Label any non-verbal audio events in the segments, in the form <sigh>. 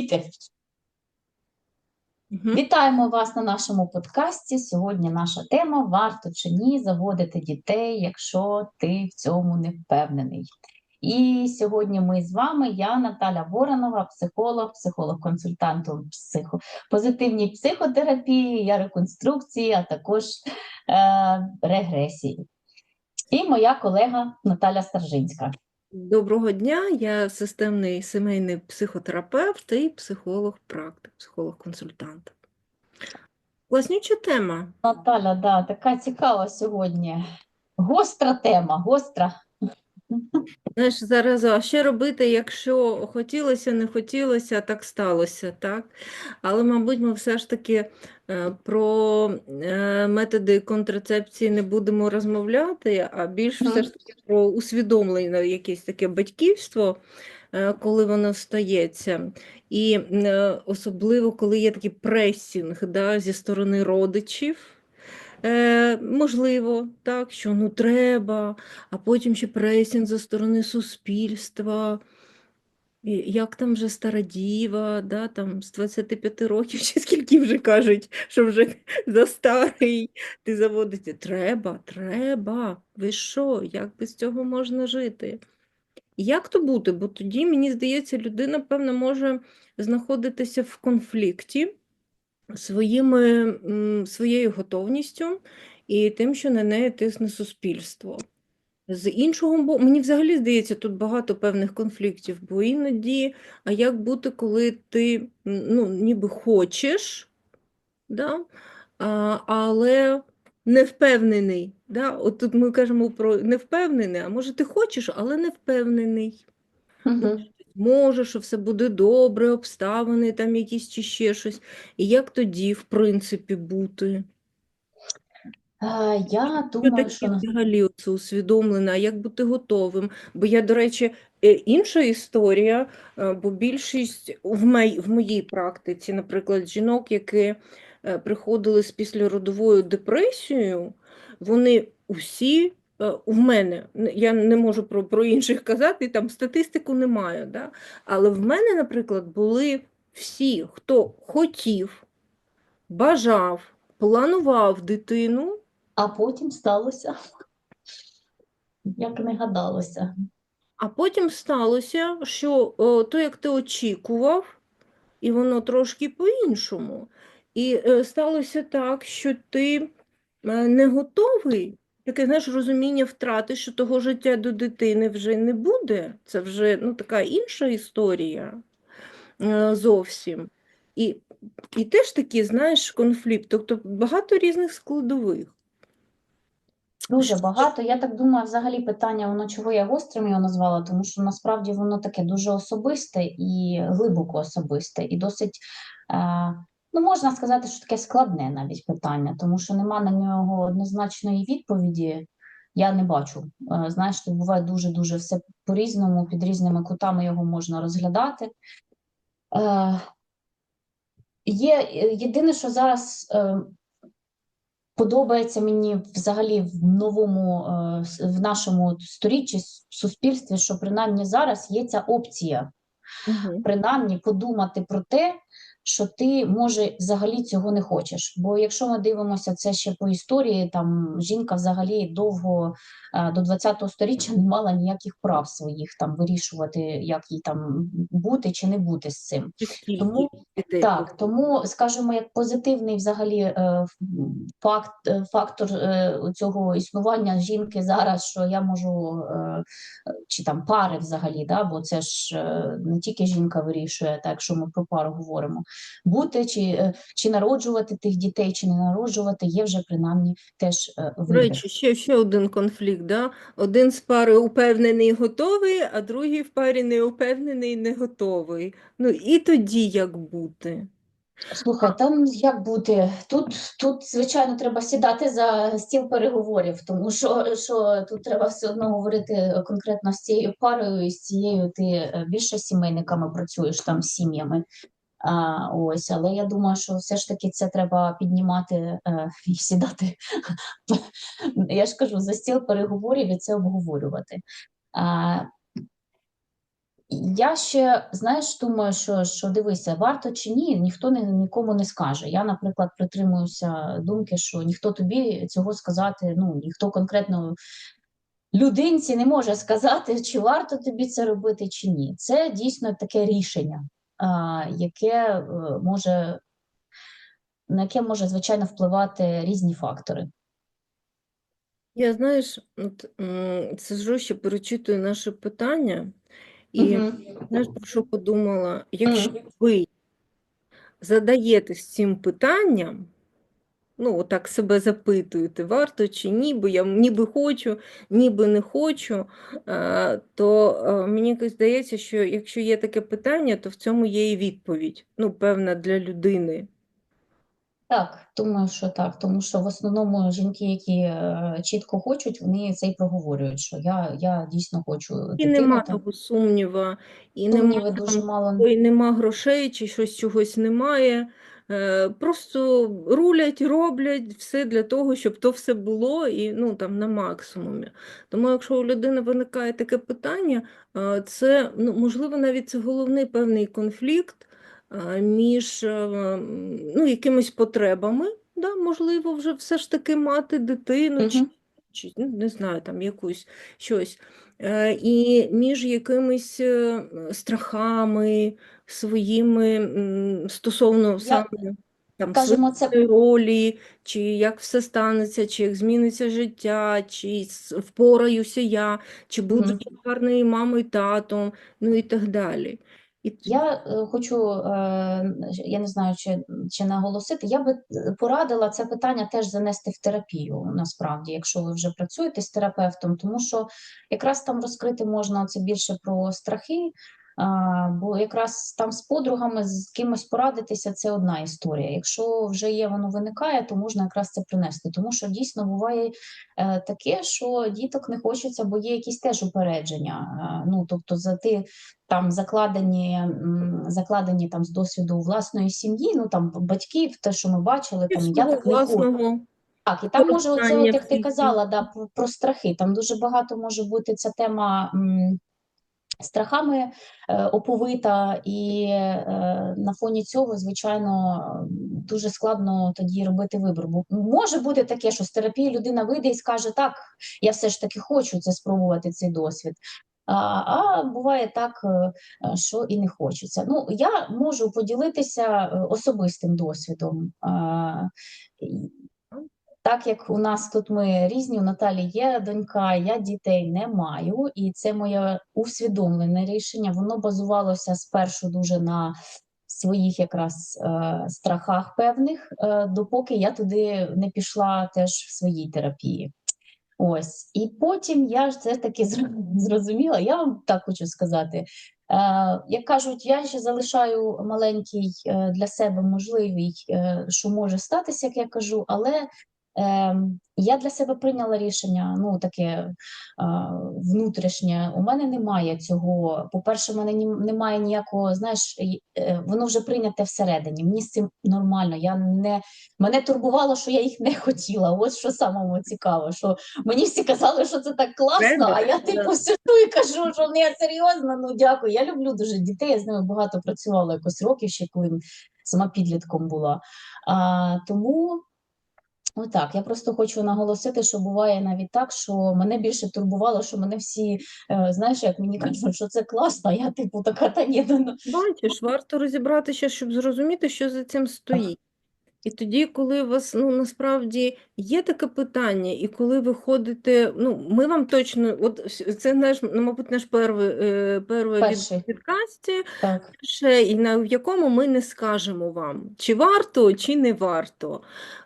Діти, Мгм. вітаємо вас на нашому подкасті. Сьогодні наша тема варто чи ні заводити дітей, якщо ти в цьому не впевнений. І сьогодні ми з вами, я Наталя Воронова, психолог, психолог-консультант у психо... позитивній психотерапії, я реконструкції, а також е... регресії. І моя колега Наталя Старжинська. Доброго дня, я системний сімейний психотерапевт і психолог-практик, психолог-консультант. Класнюча тема. Наталя, да, така цікава сьогодні. Гостра тема, гостра. Знаєш, зараз, а що робити, якщо хотілося, не хотілося, так сталося, так? Але, мабуть, ми все ж таки е, про е, методи контрацепції не будемо розмовляти, а більш все ж таки про усвідомлення якесь таке батьківство, е, коли воно стається. І особливо, коли є такий пресінг да, зі сторони родичів. Е, можливо, так, що ну треба, а потім ще пресінг зі сторони суспільства. Як там вже стара діва, да, там з 25 років, чи скільки вже кажуть, що вже за старий ти заводиться. Треба, треба. Ви що? Як без цього можна жити? Як то бути? Бо тоді, мені здається, людина, певно, може знаходитися в конфлікті своїми, своєю готовністю і тим, що на неї тисне суспільство. З іншого боку, мені взагалі здається, тут багато певних конфліктів, бо іноді, а як бути, коли ти ну, ніби хочеш, да? а, але не впевнений. Да? От тут ми кажемо про невпевнений, а може ти хочеш, але не впевнений. Може, що все буде добре, обставини там якісь чи ще щось. І як тоді, в принципі, бути? Я думаю, що взагалі це усвідомлене, а як бути готовим? Бо я, до речі, е, інша історія, е, бо більшість в моїй, в моїй практиці, наприклад, жінок, які е, приходили з післяродовою депресією, вони усі е, в мене, я не можу про, про інших казати, там статистику немає, да? але в мене, наприклад, були всі, хто хотів, бажав, планував дитину. а потім сталося, як не гадалося. А потім сталося, що о, то, як ти очікував, і воно трошки по-іншому. І е, сталося так, що ти е, не готовий. Таке, знаєш, розуміння втрати, що того життя до дитини вже не буде. Це вже ну, така інша історія е, зовсім. І, і теж такий, знаєш, конфлікт. Тобто багато різних складових. Дуже багато. Я так думаю, взагалі питання, воно чого я гострим його назвала, тому що насправді воно таке дуже особисте і глибоко особисте, і досить, е, ну можна сказати, що таке складне навіть питання, тому що нема на нього однозначної відповіді. Я не бачу. Е, знаєш, тут буває дуже-дуже все по-різному, під різними кутами його можна розглядати. Е, є єдине, що зараз. Е, Подобається мені взагалі в новому, е, в нашому сторіччі, суспільстві, що принаймні зараз є ця опція, Угу. принаймні подумати про те, що ти, може, взагалі цього не хочеш. Бо якщо ми дивимося це ще по історії, там жінка взагалі довго е, до 20-го сторіччя не мала ніяких прав своїх там вирішувати, як їй там бути чи не бути з цим. Тому так, тому, скажімо, як позитивний взагалі е, факт, е, фактор цього існування жінки зараз, що я можу, чи там пари взагалі, да, бо це ж не тільки жінка вирішує, так, якщо ми про пару говоримо, бути чи, е, чи народжувати тих дітей, чи не народжувати, є вже принаймні теж е, вибір. речі, ще, ще один конфлікт. Да? Один з пари упевнений і готовий, а другий в парі не упевнений і не готовий. Ну і тоді як бути? Слухай, там як бути? Тут, тут, звичайно, треба сідати за стіл переговорів, тому що, що тут треба все одно говорити конкретно з цією парою, з цією ти е, більше сімейниками працюєш там з сім'ями. Ось, але я думаю, що все ж таки це треба піднімати е, <laughs> і сідати. Я ж кажу, за стіл переговорів і це обговорювати. Я ще, знаєш, думаю, що, що дивися, варто чи ні, ніхто не, нікому не скаже. Я, наприклад, притримуюся думки, що ніхто тобі цього сказати, ну, ніхто конкретно людинці не може сказати, чи варто тобі це робити, чи ні. Це дійсно таке рішення, яке е, може, на яке може, звичайно, впливати різні фактори. Я, знаєш, от, м, сиджу ще перечитую наше питання, і угу. знаєш, про що подумала? Якщо ви задаєтесь цим питанням, ну, отак себе запитуєте, варто чи ні, бо я ніби хочу, ніби не хочу, то е, мені здається, що якщо є таке питання, то в цьому є і відповідь, ну, певна для людини. Так, думаю, що так, тому що в основному жінки, які е, чітко хочуть, вони це й проговорюють, що я, я дійсно хочу І дитину, нема там, того сумніва, і нема дуже мало. ой, нема грошей, чи щось чогось немає. Е, Просто рулять, роблять все для того, щоб то все було і ну, там, на максимумі. Тому якщо у людини виникає таке питання, е, це, ну, можливо, навіть це головний певний конфлікт е, між ну, якимись потребами. Да, можливо, вже все ж таки мати дитину, чи, Мгм. чи ну, не знаю, там якусь щось. І між якимись страхами своїми стосовно саме там скажімо, це ролі, чи як все станеться, чи як зміниться життя, чи впораюся я, чи буду я гарною мамою, татом, ну і так далі. І Я е, хочу, е, я не знаю, чи, чи наголосити, я би е, порадила це питання теж занести в терапію, насправді, якщо ви вже працюєте з терапевтом, тому що якраз там розкрити можна це більше про страхи, бо якраз там з подругами, з кимось порадитися, це одна історія. Якщо вже є, воно виникає, то можна якраз це принести, тому що дійсно буває е, таке, що діток не хочеться, бо є якісь теж упередження. Е, Ну, тобто, за ти там закладені, закладені там з досвіду власної сім'ї, ну там батьків, те, що ми бачили, там я так не хочу. Так, і там може оце, от як ти казала, да, про, про страхи. Там дуже багато може бути ця тема. м, Страхами е, оповита, і е, на фоні цього, звичайно, дуже складно тоді робити вибір. Бо може бути таке, що з терапії людина вийде і скаже: так, я все ж таки хочу це спробувати цей досвід. А, а буває так, е, що і не хочеться. Ну, я можу поділитися особистим досвідом. Так як у нас тут ми різні, у Наталі є донька, я дітей не маю, і це моє усвідомлене рішення. Воно базувалося спершу дуже на своїх якраз е, страхах певних, е, допоки я туди не пішла теж в своїй терапії. Ось, і потім я ж це таки зр- зрозуміла. Я вам так хочу сказати. Е, як кажуть, я ще залишаю маленький е, для себе можливий, е, що може статися, як я кажу, але я для себе прийняла рішення, ну таке е, внутрішнє. У мене немає цього. По-перше, в мене немає ніякого, знаєш, е, воно вже прийняте всередині. Мені з цим нормально. Я не мене турбувало, що я їх не хотіла. Ось що самому цікаво, що Мені всі казали, що це так класно, а я типу сижу і кажу, що не серйозно, ну дякую. Я люблю дуже дітей, я з ними багато працювала якось років ще, коли сама підлітком була. А, тому отак, я просто хочу наголосити, що буває навіть так, що мене більше турбувало, що мене всі, е, знаєш, як мені кажуть, що це класно, я типу така, та ні, ну, ну, Бачиш, варто розібратися, щоб зрозуміти, що за цим стоїть. І тоді, коли у вас ну, насправді є таке питання, і коли ви ходите, ну, ми вам точно, от це наш, ну, мабуть, наш перший, е, перший від перший, так. ще, і на в якому ми не скажемо вам, чи варто, чи не варто.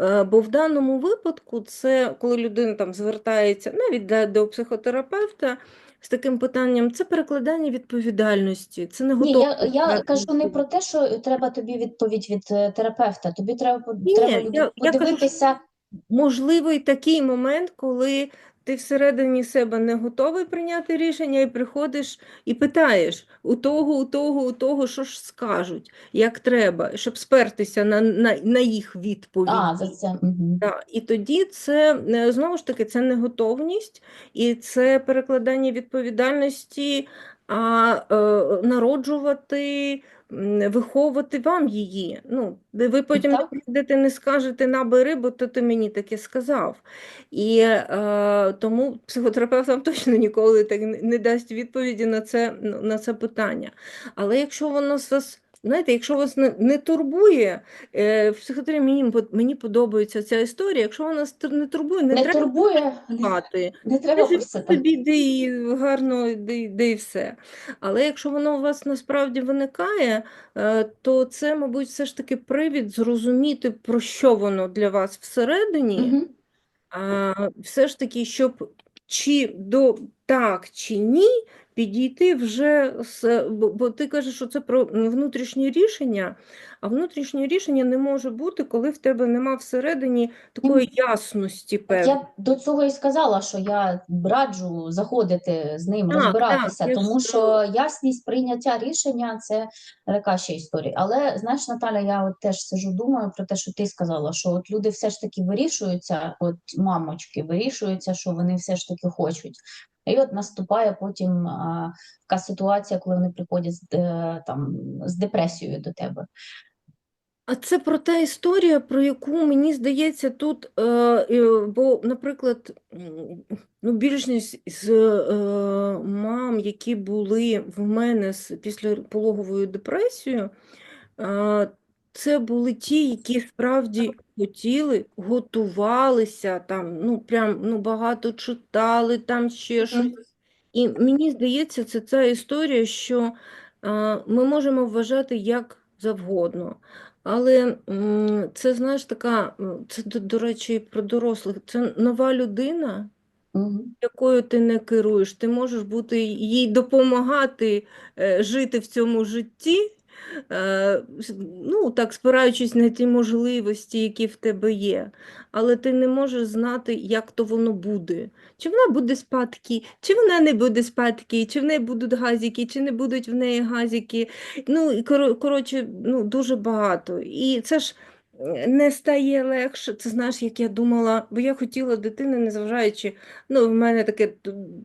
Е, Бо в даному випадку це коли людина там звертається навіть до, до психотерапевта з таким питанням, це перекладання відповідальності, це не Ні, я, я кажу не про те, що треба тобі відповідь від е, терапевта. Тобі треба, Ні, треба я, подивитися. я кажу, можливо, можливий такий момент, коли ти всередині себе не готовий прийняти рішення, і приходиш і питаєш у того, у того, у того, що ж скажуть, як треба, щоб спертися на, на, на їх відповіді. А, за це. Угу. Да, і тоді це е, знову ж таки це не готовність, і це перекладання відповідальності. а е, народжувати, виховувати вам її. Ну, ви потім не прийдете, не скажете набери, бо то ти мені таке сказав. І е, тому психотерапевт вам точно ніколи так не- дасть відповіді на це, на це питання. Але якщо воно з вас, знаєте, якщо вас не, не турбує, е, в психотерапії мені, мені подобається ця історія. Якщо вона не турбує, не Не треба турбує, не, не треба просити. де і гарно, де, де і все. Але якщо воно у вас насправді виникає, е, то це, мабуть, все ж таки привід зрозуміти, про що воно для вас всередині. Мгм. А, все ж таки, щоб чи до так чи ні, підійти вже з, бо, бо ти кажеш, що це про внутрішнє рішення, а внутрішнє рішення не може бути, коли в тебе нема всередині такої ясності Так певної. Я до цього і сказала, що я раджу заходити з ним, Так, так, розбиратися, ж тому що ясність прийняття рішення це така ще історія. Але знаєш, Наталя, я от теж сижу, думаю про те, що ти сказала, що от люди все ж таки вирішуються, от мамочки вирішуються, що вони все ж таки хочуть. І от наступає потім а, така ситуація, коли вони приходять з, е, там, з депресією до тебе. А це про та історія, про яку мені здається тут, е, бо, наприклад, ну, більшість з е, мам, які були в мене з післяпологовою депресією, це були ті, які справді хотіли, готувалися, там, ну, прям, ну, багато читали, там ще щось. І мені здається, це ця історія, що е, ми можемо вважати як завгодно. Але м, це, знаєш, така, це, до, до речі, про дорослих. Це нова людина, Мгм. якою ти не керуєш. Ти можеш бути їй допомагати е, жити в цьому житті, ну, так, спираючись на ті можливості, які в тебе є. Але ти не можеш знати, як то воно буде. Чи вона буде спадки, чи вона не буде спадки, чи в неї будуть газики, чи не будуть в неї газики. Ну, і коротше, ну, дуже багато. І це ж е, не стає легше. Це знаєш, як я думала, бо я хотіла дитини, незважаючи, ну, в мене таке,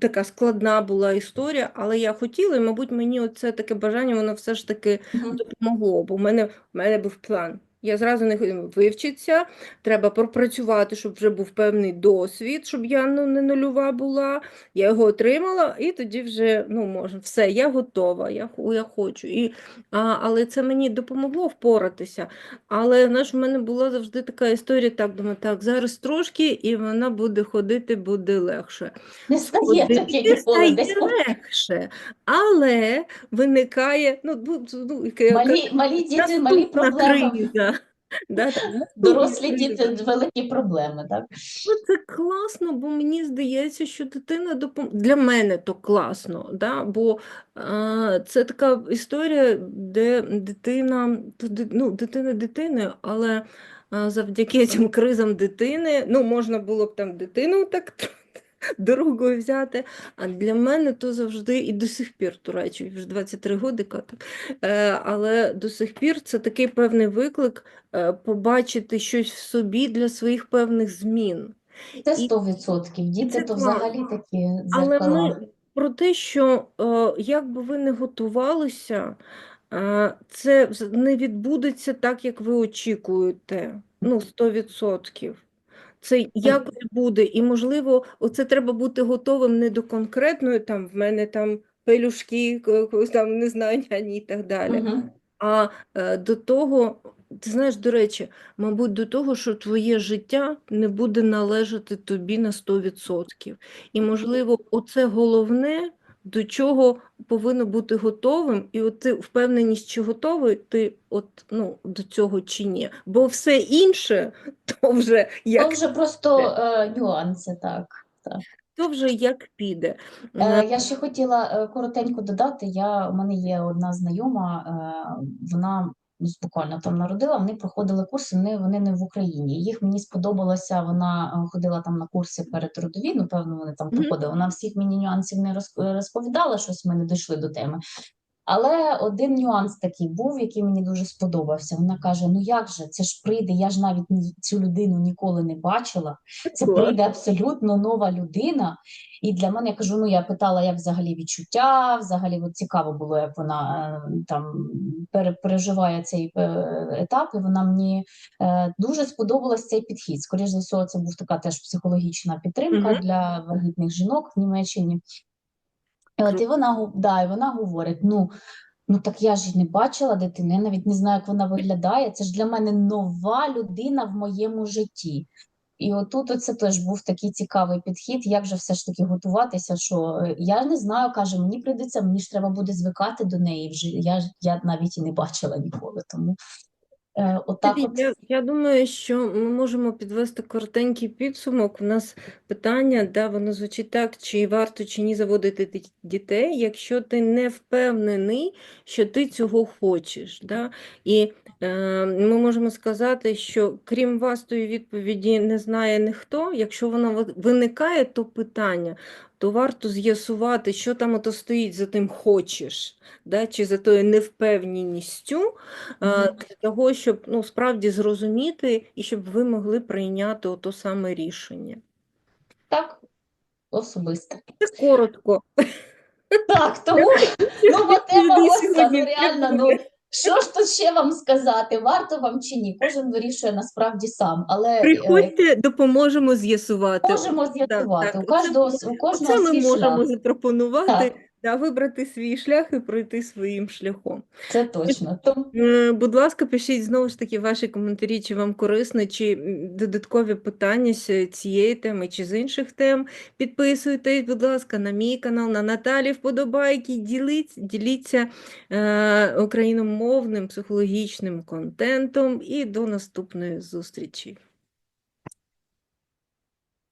така складна була історія, але я хотіла, і, мабуть, мені оце таке бажання, воно все ж таки допомогло, бо в мене, в мене був план. Я зразу не хотіла вивчитися, треба пропрацювати, щоб вже був певний досвід, щоб я ну, не нульова була. Я його отримала, і тоді вже ну, можна, все, я готова, я, я хочу. І, а, але це мені допомогло впоратися. Але знаєш, в мене була завжди така історія, так думаю, так, зараз трошки, і вона буде ходити, буде легше. Не стає Ходити стає легше, але виникає, ну, ну, Малі, малі діти, малі проблеми. Да, там, <laughs> Дорослі діти великі проблеми, так? Ну, це класно, бо мені здається, що дитина допом... Для мене то класно, да? бо а, це така історія, де дитина, ну, дитина дитиною, але завдяки цим кризам дитини, ну, можна було б там дитину так <laughs> другою взяти, а для мене то завжди і до сих пір, до речі, вже 23 годика, так, е, але до сих пір це такий певний виклик е, побачити щось в собі для своїх певних змін. Це І 100%. Діти це то взагалі такі Але ми про те, що е, як би ви не готувалися, це не відбудеться так, як ви очікуєте. Ну, 100%. Це якось буде, і можливо, оце треба бути готовим не до конкретної, там в мене там пелюшки, там не знаю, <laughs> няні і так далі. Мгм. А е, до того, ти знаєш, до речі, мабуть, до того, що твоє життя не буде належати тобі на 100%. І, можливо, оце головне, до чого повинно бути готовим, і от ти впевненість, чи готовий ти от, ну, до цього чи ні. Бо все інше, <laughs> то вже як... То вже просто е, нюанси, так. так. то вже як піде. Е, я ще хотіла е, коротенько додати. Я, у мене є одна знайома, е, вона буквально там народила, вони проходили курси, вони, вони не в Україні. Їх мені сподобалося, вона е, ходила там на курси перед родові, ну, певно, вони там проходили. Вона всіх мені нюансів не роз- розповідала, щось ми не дійшли до теми. Але один нюанс такий був, який мені дуже сподобався. Вона каже: Ну як же, це ж прийде, я ж навіть цю людину ніколи не бачила. Це прийде абсолютно нова людина. І для мене я кажу: ну я питала, як взагалі відчуття, взагалі от цікаво було, як вона е, там переживає цей е, етап. І вона мені е, дуже сподобалась цей підхід. Скоріше за все, це був така теж психологічна підтримка Мгм. для вагітних жінок в Німеччині. І от і вона, да, і вона говорить: ну, ну так я ж не бачила дитини, я навіть не знаю, як вона виглядає. Це ж для мене нова людина в моєму житті. І отут оце теж був такий цікавий підхід, як же все ж таки готуватися, що е, я не знаю, каже, мені прийдеться, мені ж треба буде звикати до неї вже. Я, я навіть і не бачила ніколи. Тому отак от. Я, я думаю, що ми можемо підвести коротенький підсумок. У нас питання, да, воно звучить так, чи варто чи ні заводити дітей, якщо ти не впевнений, що ти цього хочеш. Да? І е, ми можемо сказати, що крім вас тої відповіді не знає ніхто. Якщо вона виникає, то питання, то варто з'ясувати, що там ото стоїть за тим хочеш, да? чи за тою невпевненістю. А, Мгм. для того, щоб ну, справді зрозуміти і щоб ви могли прийняти ото саме рішення. Так, особисто. Це коротко. Так, тому <laughs> ну, тема сьогодні реально, ну що ж тут ще вам сказати, варто вам чи ні? Кожен вирішує насправді сам, але е, Приходьте, допоможемо з'ясувати. можемо з'ясувати. У кожного, у кожного це ми свій можемо шлях. запропонувати, Так, да, вибрати свій шлях і пройти своїм шляхом. це точно. Тому Е, Будь ласка, пишіть знову ж таки ваші коментарі, чи вам корисно, чи додаткові питання з цієї теми, чи з інших тем. Підписуйтесь, будь ласка, на мій канал, на Наталі вподобайки, діліться, діліться е, україномовним психологічним контентом і до наступної зустрічі.